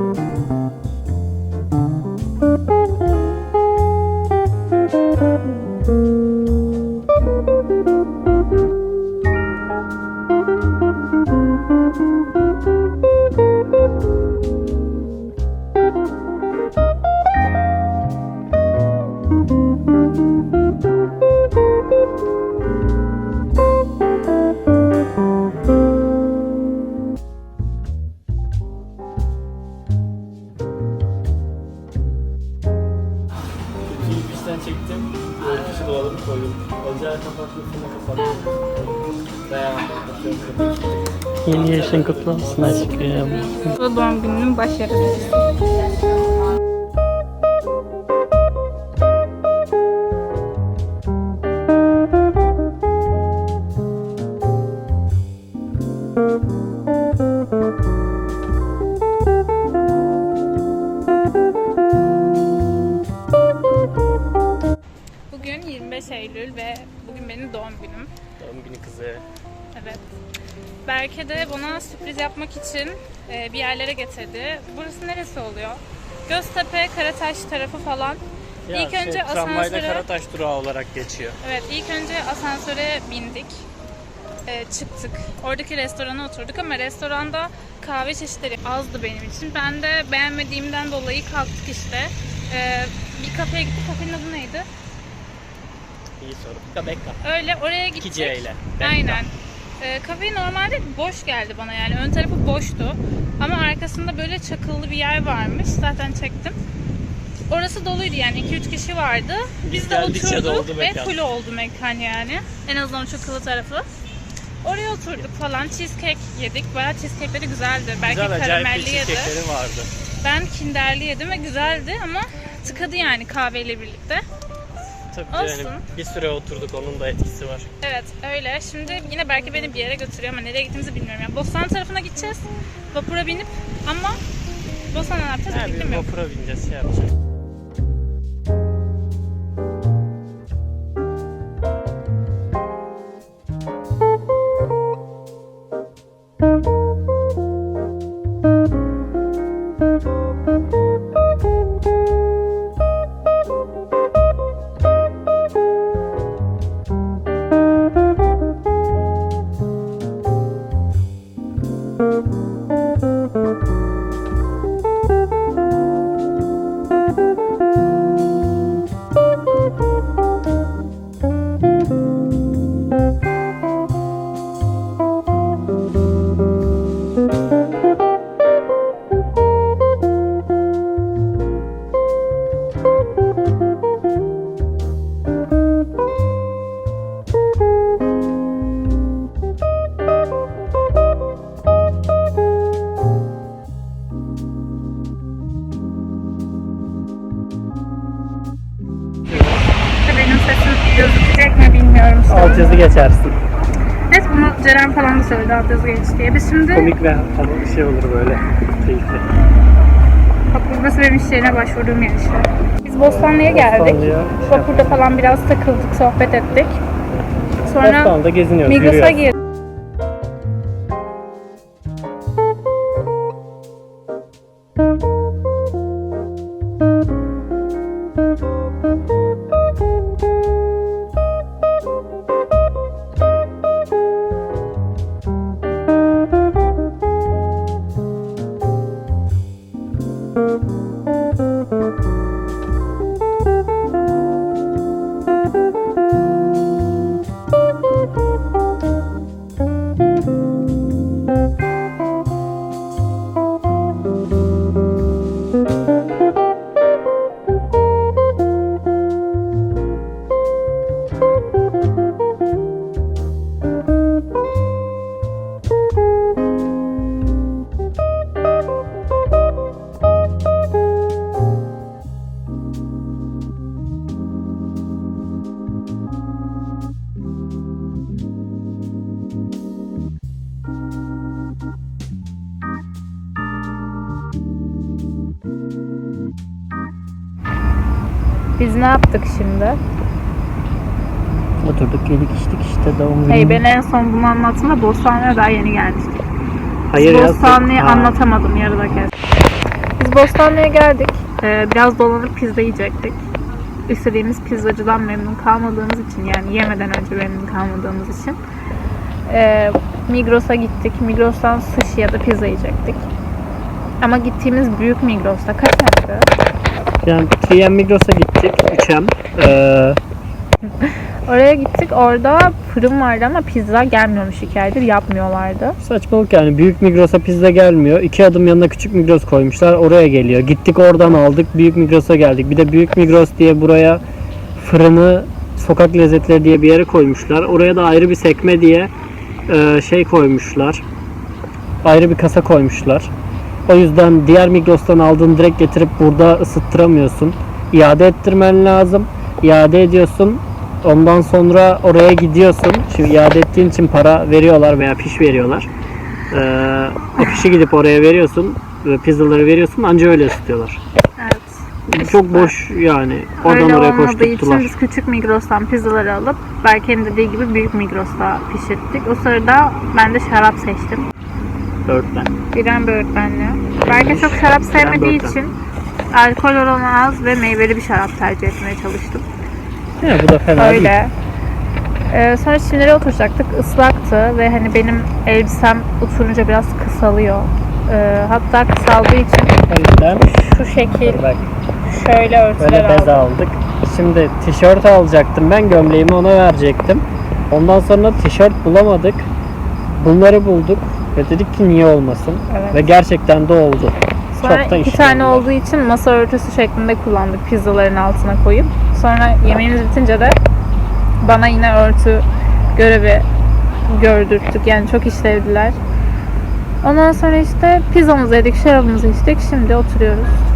İyi Örtüsü doladım koydum. Ocağı kapattım, fırını kapattım. Veya atıyorum kapıyı Yeni yaşın kutlu olsun aşkım. Bu doğum gününün başarısı. Bugün Günü kızı. Evet. Berke de bana sürpriz yapmak için e, bir yerlere getirdi. Burası neresi oluyor? Göztepe, Karataş tarafı falan. Ya ilk şey, önce asansöre, Karataş durağı olarak geçiyor. evet ilk önce asansöre bindik. E, çıktık. Oradaki restorana oturduk ama restoranda kahve çeşitleri azdı benim için. Ben de beğenmediğimden dolayı kalktık işte. E, bir kafeye gittik. Kafenin adı neydi? İyi soru. Bekka. Öyle oraya gittik. 2C ile. Bekka. Aynen. Ee, kafe normalde boş geldi bana yani. Ön tarafı boştu. Ama arkasında böyle çakıllı bir yer varmış. Zaten çektim. Orası doluydu yani 2-3 kişi vardı. Biz, Biz de oturduk ve full oldu mekan yani. En azından o çakılı tarafı. Oraya oturduk falan. Cheesecake yedik. Bayağı cheesecake'leri güzeldi. Belki Güzel karamelli yedi. vardı. Ben kinderli yedim ve güzeldi ama tıkadı yani kahveyle birlikte. Tabii Olsun. yani bir süre oturduk onun da etkisi var. Evet öyle. Şimdi yine belki beni bir yere götürüyor ama nereye gittiğimizi bilmiyorum. Yani Bostan tarafına gideceğiz. Vapura binip ama Bostan'da ne yapacağız Ha, bir vapura bineceğiz şey yapacağız. Benim bilmiyorum. Alt yazı geçersin. Neyse bunu Ceren falan da söyledi alt yazı geç diye. Biz şimdi Komik ve hava- şey olur böyle. Keyifli. bak burası benim iş yerine başvurduğum yer işte. Biz Bostanlı'ya geldik. Bostanlı'ya şey Vapurda falan biraz takıldık, sohbet ettik. Sonra Bostan'da geziniyoruz, Migros'a girdik. Biz ne yaptık şimdi? Oturduk yedik içtik işte doğum günü. Hey ben en son bunu anlattığımda Bostanlı'ya daha yeni gelmiştik. Hayır ya, Bostanlı'yı Ha. anlatamadım yarıda kes. Biz Bostanlı'ya geldik. Ee, biraz dolanıp pizza yiyecektik. İstediğimiz pizzacıdan memnun kalmadığımız için yani yemeden önce memnun kalmadığımız için ee, Migros'a gittik. Migros'tan sushi ya da pizza yiyecektik. Ama gittiğimiz büyük Migros'ta kaç yaptı? Yani 3M Migros'a gittik. 3M. Ee, Oraya gittik. Orada fırın vardı ama pizza gelmiyormuş iki aydır. Yapmıyorlardı. saçmalık yani. Büyük Migros'a pizza gelmiyor. İki adım yanına küçük Migros koymuşlar. Oraya geliyor. Gittik oradan aldık. Büyük Migros'a geldik. Bir de Büyük Migros diye buraya fırını sokak lezzetleri diye bir yere koymuşlar. Oraya da ayrı bir sekme diye e, şey koymuşlar. Ayrı bir kasa koymuşlar. O yüzden diğer Migros'tan aldığını direkt getirip burada ısıttıramıyorsun. İade ettirmen lazım. İade ediyorsun. Ondan sonra oraya gidiyorsun. Şimdi iade ettiğin için para veriyorlar veya fiş veriyorlar. Ee, o fişi gidip oraya veriyorsun. Ve pizzaları veriyorsun. Anca öyle ısıtıyorlar. Evet. Çok boş yani. Oradan Öyle oraya için koşturttular. biz küçük Migros'tan pizzaları alıp Berke'nin dediği gibi büyük Migros'ta pişirttik. O sırada ben de şarap seçtim. Öğretmen. Biren böğürtlenli. Berke çok şarap sevmediği böğürtlen. için alkol oranı az ve meyveli bir şarap tercih etmeye çalıştım. Ya bu da fena değil. Öyle. Ee, sonra çimlere oturacaktık. Islaktı ve hani benim elbisem oturunca biraz kısalıyor. Ee, hatta kısaldığı için yüzden şu şekil bak şöyle örtüler böyle bez aldım. aldık. Şimdi tişört alacaktım ben gömleğimi ona verecektim. Ondan sonra tişört bulamadık. Bunları bulduk ve dedik ki niye olmasın. Evet. Ve gerçekten de oldu. Sonra Çok da iki işe tane yarıyor. olduğu için masa örtüsü şeklinde kullandık pizzaların altına koyup. Sonra yemeğimiz bitince de bana yine örtü görevi gördürttük. Yani çok işlevdiler. Ondan sonra işte pizzamızı yedik, şarabımızı içtik. Şimdi oturuyoruz.